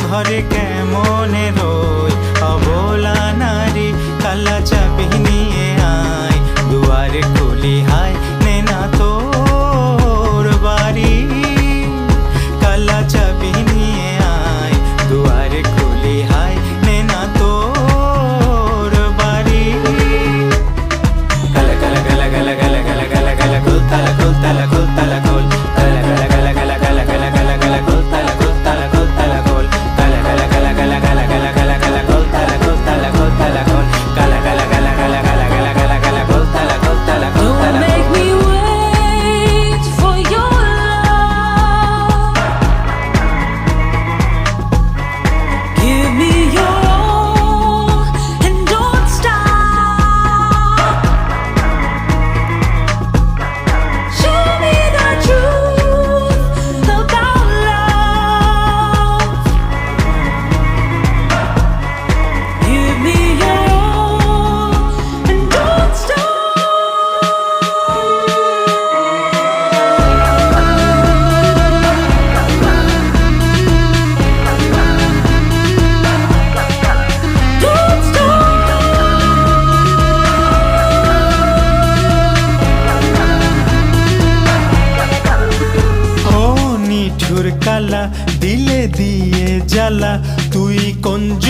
ঘরে কেমন রোজ নিঠুর কালা দিলে দিয়ে জ্বালা। তুই কঞ্জ